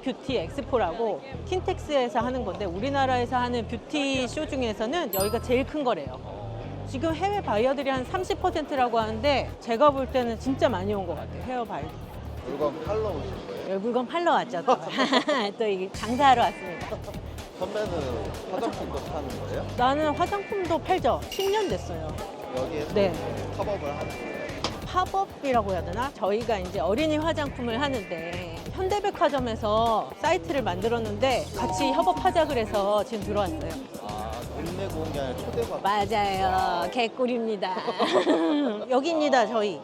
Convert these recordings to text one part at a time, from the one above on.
뷰티 엑스포라고 킨텍스에서 하는 건데 우리나라에서 하는 뷰티 쇼 중에서는 여기가 제일 큰 거래요. 지금 해외 바이어들이 한 30%라고 하는데 제가 볼 때는 진짜 많이 온 것 같아요. 헤어 바이어. 물건 팔러 오신 거예요? 여기 물건 팔러 왔죠. 또, 또 이게 장사하러 왔습니다. 선배는 화장품도 파는 거예요? 나는 화장품도 팔죠. 10년 됐어요. 여기에서 네. 팝업을 하는 거예요? 팝업이라고 해야 되나? 저희가 이제 어린이 화장품을 하는데 현대백화점에서 사이트를 만들었는데 같이 협업하자 그래서 지금 들어왔어요. 아, 돈 내고 온 게 아니라 초대받고 맞아요. 개꿀입니다. 여기입니다, 저희.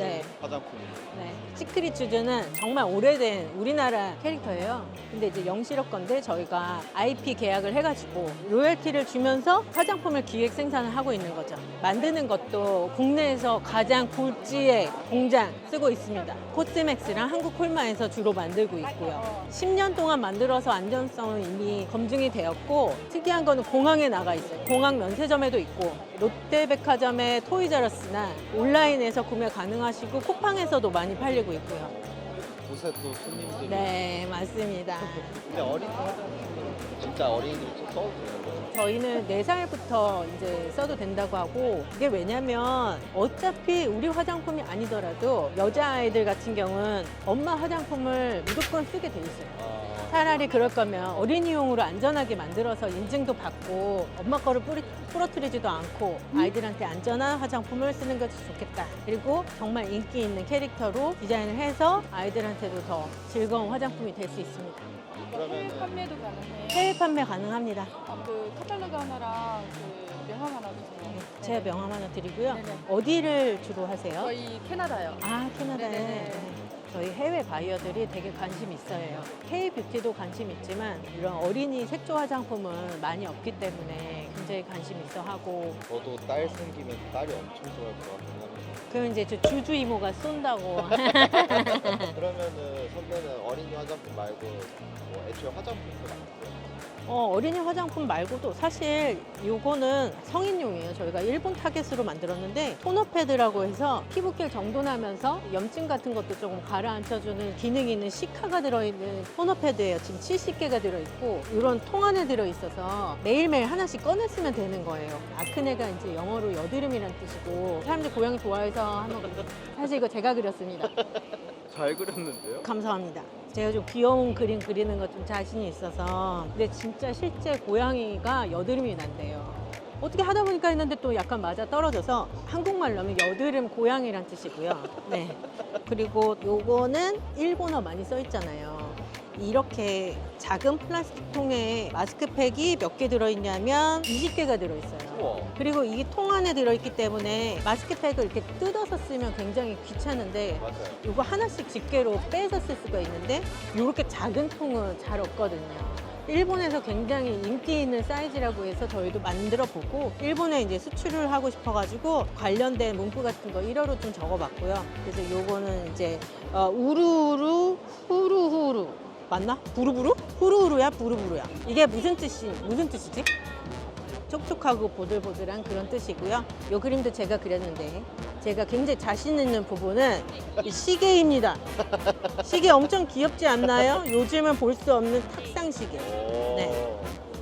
네. 화장품이에요. 네. 시크릿 주주는 정말 오래된 우리나라 캐릭터예요. 근데 이제 영실업 건데 저희가 IP 계약을 해가지고 로열티를 주면서 화장품을 기획 생산을 하고 있는 거죠. 만드는 것도 국내에서 가장 굴지의 공장 쓰고 있습니다. 코스맥스랑 한국 콜마에서 주로 만들고 있고요. 10년 동안 만들어서 안전성은 이미 검증이 되었고 특이한 거는 공항에 나가 있어요. 공항 면세점에도 있고 롯데백화점의 토이자러스나 온라인에서 구매 가능 하시고 쿠팡에서도 많이 팔리고 있고요. 곳에 또 손님들이 네, 맞습니다. 근데 화장품은 진짜 어린이들이 좀 써도 되는 거예요? 저희는 4살부터 이제 써도 된다고 하고 이게 왜냐면 어차피 우리 화장품이 아니더라도 여자아이들 같은 경우는 엄마 화장품을 무조건 쓰게 돼 있어요. 아, 차라리 그럴 거면 어린이용으로 안전하게 만들어서 인증도 받고 엄마 거를 뿌리, 부러뜨리지도 않고 아이들한테 안전한 화장품을 쓰는 것이 좋겠다. 그리고 정말 인기 있는 캐릭터로 디자인을 해서 아이들한테도 더 즐거운 화장품이 될 수 있습니다. 해외 판매도 가능해요. 해외 판매 가능합니다. 아, 그 카탈로그 하나랑 그 명함 하나 주세요. 네, 제가 명함 하나 드리고요. 네네. 어디를 주로 하세요? 저희 캐나다요. 아, 캐나다에. 네네네. 네. 저희 해외 바이어들이 되게 관심 있어요. K-뷰티도 관심 있지만 이런 어린이 색조 화장품은 많이 없기 때문에 굉장히 관심 있어 하고 저도 딸 생기면 딸이 엄청 좋아할 것 합니다. 그럼 이제 저 주주 이모가 쏜다고. 말고 뭐 애초에 화장품도 많고요. 어, 어린이 화장품 말고도 사실 요거는 성인용이에요. 저희가 일본 타겟으로 만들었는데 토너 패드라고 해서 피부결 정돈하면서 염증 같은 것도 조금 가라앉혀주는 기능이 있는 시카가 들어있는 토너 패드예요. 지금 70개가 들어있고 이런 통 안에 들어있어서 매일매일 하나씩 꺼내 쓰면 되는 거예요. 아크네가 이제 영어로 여드름이란 뜻이고 사람들 고양이 좋아해서 하는 건데 사실 이거 제가 그렸습니다. 잘 그렸는데요? 감사합니다. 제가 좀 귀여운 그림 그리는 것 좀 자신이 있어서. 근데 진짜 실제 고양이가 여드름이 난대요. 어떻게 하다 보니까 했는데 또 약간 맞아 떨어져서 한국말로 하면 여드름 고양이란 뜻이고요. 네. 그리고 요거는 일본어 많이 써 있잖아요. 이렇게 작은 플라스틱 통에 마스크팩이 몇 개 들어있냐면 20개가 들어있어요. 우와. 그리고 이 통 안에 들어있기 때문에 마스크팩을 이렇게 뜯어서 쓰면 굉장히 귀찮은데 맞아요. 이거 하나씩 집게로 빼서 쓸 수가 있는데 이렇게 작은 통은 잘 없거든요. 일본에서 굉장히 인기 있는 사이즈라고 해서 저희도 만들어 보고 일본에 이제 수출을 하고 싶어가지고 관련된 문구 같은 거 1어로 좀 적어봤고요. 그래서 요거는 이제 어, 우루우루 후루후루 맞나? 부루부루? 후루후루야 부루부루야. 이게 무슨 뜻이 무슨 뜻이지? 촉촉하고 보들보들한 그런 뜻이고요. 요 그림도 제가 그렸는데 제가 굉장히 자신 있는 부분은 이 시계입니다. 시계 엄청 귀엽지 않나요? 요즘은 볼 수 없는 탁상 시계. 오.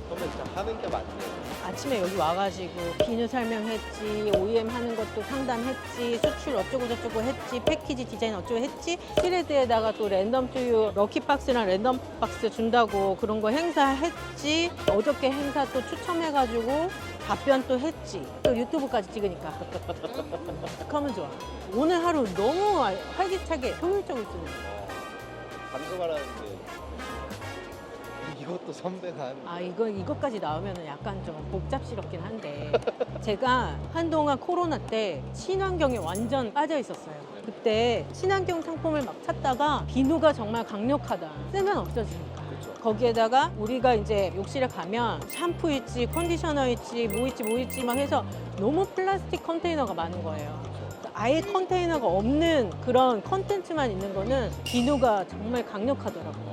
네. 선배 진짜 하는 게 많네요. 아침에 여기 와가지고 비누 설명했지, OEM 하는 것도 상담했지, 수출 어쩌고 저쩌고 했지, 패키지 디자인 어쩌고 했지, 스레드에다가 또 랜덤 투유 럭키 박스랑 랜덤 박스 준다고 그런 거 행사했지, 어저께 행사 또 추첨해가지고 답변 또 했지, 또 유튜브까지 찍으니까. 하면 좋아. 오늘 하루 너무 활기차게 효율적으로 쓰는 거야. 어, 방금 말하는데 이것도 선배가 하는 아 이거 이것까지 나오면 약간 좀 복잡스럽긴 한데 제가 한동안 코로나 때 친환경에 완전 빠져 있었어요. 그때 친환경 상품을 막 찾다가 비누가 정말 강력하다. 쓰면 없어지니까. 거기에다가 우리가 이제 욕실에 가면 샴푸 있지, 컨디셔너 있지, 뭐 있지, 뭐 있지 막 해서 너무 플라스틱 컨테이너가 많은 거예요. 아예 컨테이너가 없는 그런 컨텐츠만 있는 거는 비누가 정말 강력하더라고요.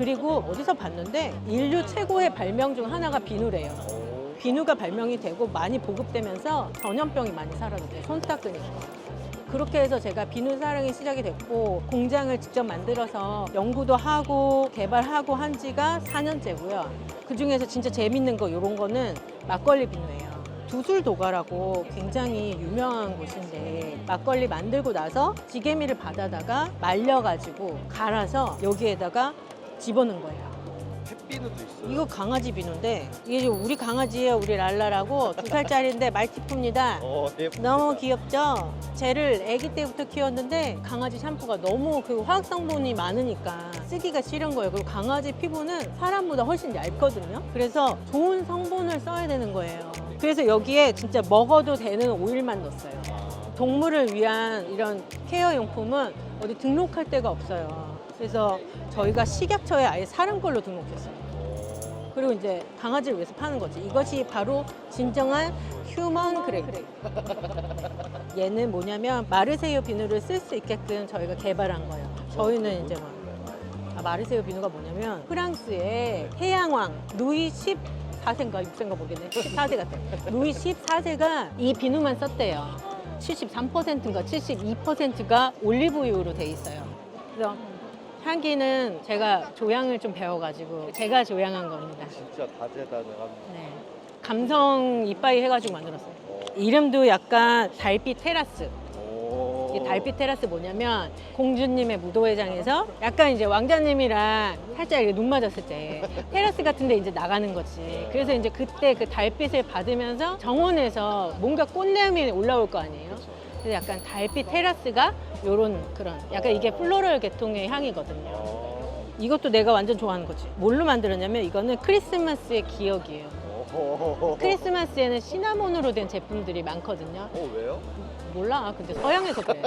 그리고 어디서 봤는데 인류 최고의 발명 중 하나가 비누래요. 오. 비누가 발명이 되고 많이 보급되면서 전염병이 많이 사라졌대요. 손 닦으니까. 그렇게 해서 제가 비누 사랑이 시작이 됐고 공장을 직접 만들어서 연구도 하고 개발하고 한 지가 4년째고요. 그 중에서 진짜 재밌는 거 이런 거는 막걸리 비누예요. 두술도가라고 굉장히 유명한 곳인데 막걸리 만들고 나서 지게미를 받아다가 말려가지고 갈아서 여기에다가 집어넣은 거예요. 햇비누도 있어요. 이거 강아지 비누인데 이게 우리 강아지예요. 우리 랄라라고 두 살짜리인데 말티푸입니다. 어, 예쁩니다. 너무 귀엽죠? 쟤를 아기 때부터 키웠는데 강아지 샴푸가 너무 그 화학 성분이 많으니까 쓰기가 싫은 거예요. 그리고 강아지 피부는 사람보다 훨씬 얇거든요. 그래서 좋은 성분을 써야 되는 거예요. 그래서 여기에 진짜 먹어도 되는 오일만 넣었어요. 아, 동물을 위한 이런 케어 용품은 어디 등록할 데가 없어요. 그래서 저희가 식약처에 아예 사람 걸로 등록했어요. 어, 그리고 이제 강아지를 위해서 파는 거지. 이것이 바로 진정한 휴먼 그레이드. 얘는 뭐냐면 마르세유 비누를 쓸 수 있게끔 저희가 개발한 거예요. 저희는 이제 뭐 아, 마르세유 비누가 뭐냐면 프랑스의 태양왕 루이 14세인가 6세인가 모르겠네. 14세 같아요. 루이 14세가 이 비누만 썼대요. 73%인가 72%가 올리브유로 돼 있어요. 그래서 향기는 제가 조향을 좀 배워가지고 제가 조향한 겁니다. 진짜 다재다능합니다. 네. 감성 이빠이 해가지고 만들었어요. 어, 이름도 약간 달빛 테라스. 오. 이 달빛 테라스 뭐냐면 공주님의 무도회장에서 약간 이제 왕자님이랑 살짝 이렇게 눈 맞았을 때 테라스 같은데 이제 나가는 거지. 그래서 이제 그때 그 달빛을 받으면서 정원에서 뭔가 꽃내음이 올라올 거 아니에요. 그래서 약간 달빛 테라스가 요런 그런 약간 이게 플로럴 계통의 향이거든요. 어. 이것도 내가 완전 좋아하는 거지. 뭘로 만들었냐면 이거는 크리스마스의 기억이에요. 오. 크리스마스에는 시나몬으로 된 제품들이 많거든요. 어, 왜요? 몰라. 근데 서양에서 그래.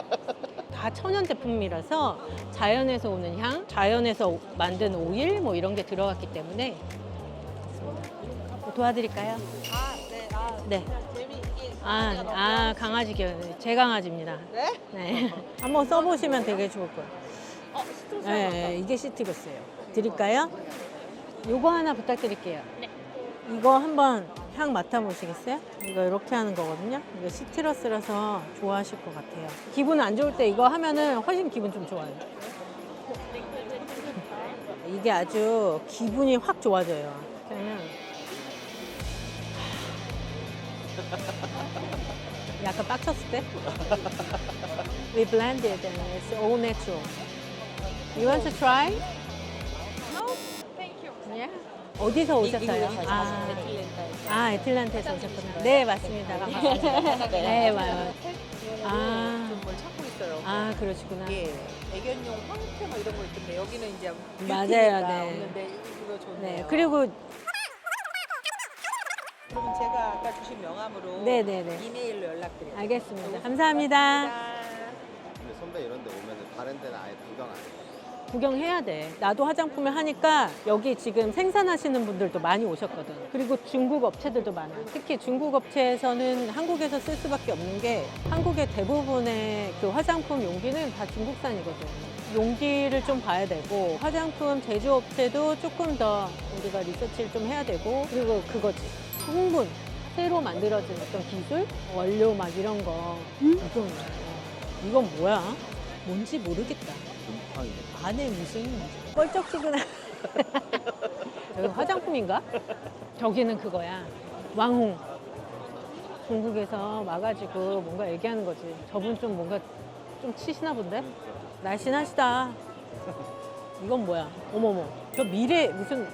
다 천연 제품이라서 자연에서 오는 향, 자연에서 만든 오일 뭐 이런 게 들어갔기 때문에 뭐 도와드릴까요? 아, 네. 아, 네. 재미 이게 아, 아 강아지 기억. 제 강아지입니다. 네? 네. 한번 써보시면 되게 좋을 거예요. 어, 시트러스 네, 네, 이게 시트러스예요. 드릴까요? 요거 하나 부탁드릴게요. 이거 한번 향 맡아보시겠어요? 이거 이렇게 하는 거거든요. 이거 시트러스라서 좋아하실 것 같아요. 기분 안 좋을 때 이거 하면은 훨씬 기분 좀 좋아요. 이게 아주 기분이 확 좋아져요. 그러면 약간 빡쳤을 때? We blend it and it's all natural. You want to try? 어디서 오셨어요? 아, 아 애틀란타에서 오셨구나. 네, 맞습니다. 반갑습니다. 네, 맞아요. 아, 좀뭘 찾고 있어요. 아, 그러시구나. 예, 애견용 황태 뭐 이런 거 있던데 여기는 이제 맞아요, 네. 없는데 이거 좋네요. 네, 그리고 그러면 제가 아까 주신 명함으로 네, 네, 네. 이메일로 연락드려요. 알겠습니다. 감사합니다. 근데 선배 이런 데 오면 다른 데는 아예 구경 안 해요. 구경해야 돼. 나도 화장품을 하니까 여기 지금 생산하시는 분들도 많이 오셨거든. 그리고 중국 업체들도 많아. 특히 중국 업체에서는 한국에서 쓸 수밖에 없는 게 한국의 대부분의 그 화장품 용기는 다 중국산이거든. 용기를 좀 봐야 되고 화장품 제조업체도 조금 더 우리가 리서치를 좀 해야 되고 그리고 그거지. 성분. 새로 만들어진 어떤 기술, 원료 막 이런 거. 이건, 이건 뭐야? 뭔지 모르겠다. 금팡이. 안에 무슨 껄쩍지근한 여기 화장품인가? 저기는 그거야 왕홍 중국에서 와가지고 뭔가 얘기하는 거지 저분 좀 뭔가 좀 치시나 본데? 날씬하시다 이건 뭐야 어머머 저 미래 무슨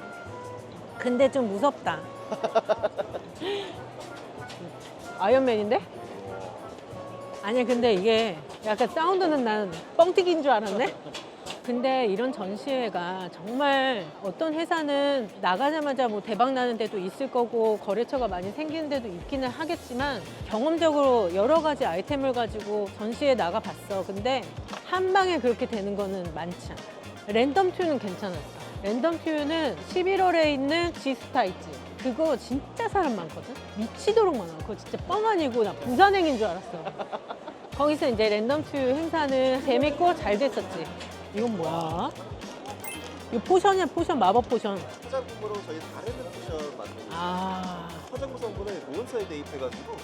근데 좀 무섭다 아이언맨인데? 아니 근데 이게 약간 사운드는 난 뻥튀기인 줄 알았네. 근데 이런 전시회가 정말 어떤 회사는 나가자마자 뭐 대박 나는 데도 있을 거고 거래처가 많이 생기는 데도 있기는 하겠지만 경험적으로 여러 가지 아이템을 가지고 전시회 나가 봤어. 근데 한 방에 그렇게 되는 거는 많지 않아. 랜덤 튜는 괜찮았어. 랜덤 튜는 11월에 있는 지스타 있지. 그거 진짜 사람 많거든? 미치도록 많아. 그거 진짜 뻥 아니고 나 부산행인 줄 알았어. 거기서 이제 랜덤 튜 행사는 재밌고 잘 됐었지. 이건 뭐야? 이 포션이야 포션 마법 포션. 화장품으로 저희 다른 쿠션 만들고 있어요. 아. 화장품 성분을 몬스터에 대입해가지고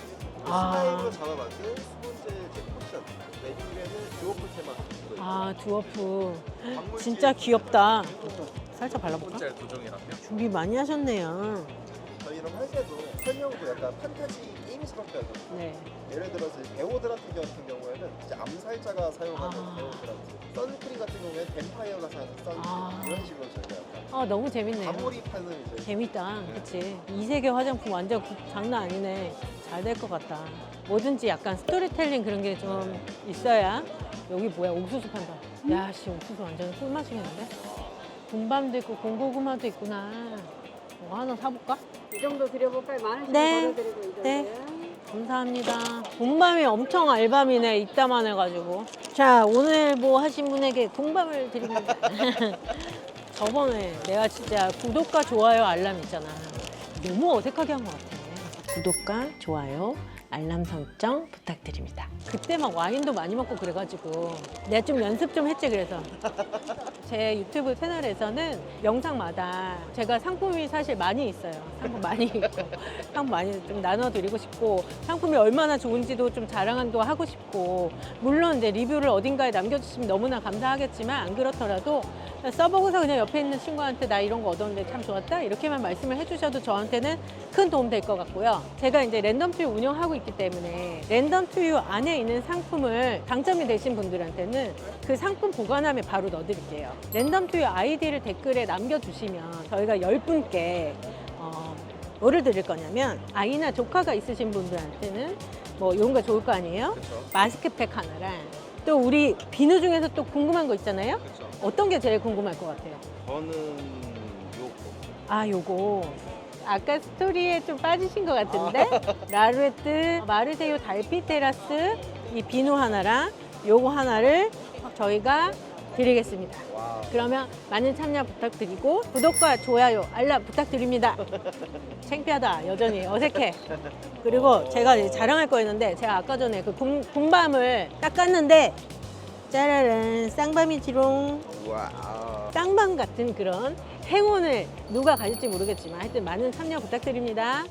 아. 스타일로 잡아 만든 수분제 제 쿠션 메뉴에는 듀오플 테마. 아. 광물질 진짜 귀엽다. 살짝 발라볼까? 짤 도정이랑요. 준비 많이 하셨네요. 저희는 할 때도 설명도 약간 판타지 게임스럽게 하죠. 네. 예를 들어서 베오드란트 같은 경우에는 이제 암살자가 사용하는 아. 베오드란트 선크림 같은 경우에는 뱀파이어가 사는 선크림 아. 이런 식으로 저희가 약간 아 너무 재밌네요. 가몰이 파는 이제 재밌다. 그치? 이 세계 화장품 완전 구- 장난 아니네. 잘 될 것 같다. 뭐든지 약간 스토리텔링 그런 게 좀 있어야. 여기 뭐야, 옥수수 판다. 야, 씨, 옥수수 완전 꿀맛이겠는데? 군밤도 있고, 공고구마도 있구나. 뭐 하나 사볼까? 이 정도 드려볼까요? 만 원씩 네. 벌어드리고 이 네. 감사합니다. 군밤이 엄청 알밤이네. 이따만 해가지고. 자, 오늘 뭐 하신 분에게 군밤을 드립니다. 저번에 내가 진짜 구독과 좋아요 알람 있잖아. 너무 어색하게 한 것 같아. 구독과 좋아요, 알람 설정 부탁드립니다. 그때 막 와인도 많이 먹고 그래가지고 내가 좀 연습 좀 했지 그래서. 제 유튜브 채널에서는 영상마다 제가 상품이 사실 많이 있어요. 상품 많이 있고 상품 많이 좀 나눠드리고 싶고 상품이 얼마나 좋은지도 좀 자랑도 하고 싶고 물론 이제 리뷰를 어딘가에 남겨주시면 너무나 감사하겠지만 안 그렇더라도 써보고서 그냥 옆에 있는 친구한테 나 이런 거 얻었는데 참 좋았다 이렇게만 말씀을 해주셔도 저한테는 큰 도움 될 것 같고요. 제가 이제 랜덤 투유 운영하고 있기 때문에 랜덤 투유 안에 있는 상품을 당첨이 되신 분들한테는 그 상품 보관함에 바로 넣어드릴게요. 랜덤 투유 아이디를 댓글에 남겨주시면 저희가 10분께 어, 뭐를 드릴 거냐면 아이나 조카가 있으신 분들한테는 뭐 이런 거 좋을 거 아니에요? 마스크팩 하나랑 또 우리 비누 중에서 또 궁금한 거 있잖아요. 그렇죠. 어떤 게 제일 궁금할 것 같아요? 저는 요거. 아, 요거. 아까 스토리에 좀 빠지신 것 같은데? 라루에트 마르세유 달빛 테라스 이 비누 하나랑 요거 하나를 저희가 드리겠습니다. 와 그러면 많은 참여 부탁드리고 구독과 좋아요, 알람 부탁드립니다. 창피하다, 여전히 어색해. 그리고 제가 이제 자랑할 거였는데 제가 아까 전에 그 군, 군밤을 닦았는데 짜라란 쌍밤이지롱 와 쌍밤 같은 그런 행운을 누가 가질지 모르겠지만 하여튼 많은 참여 부탁드립니다.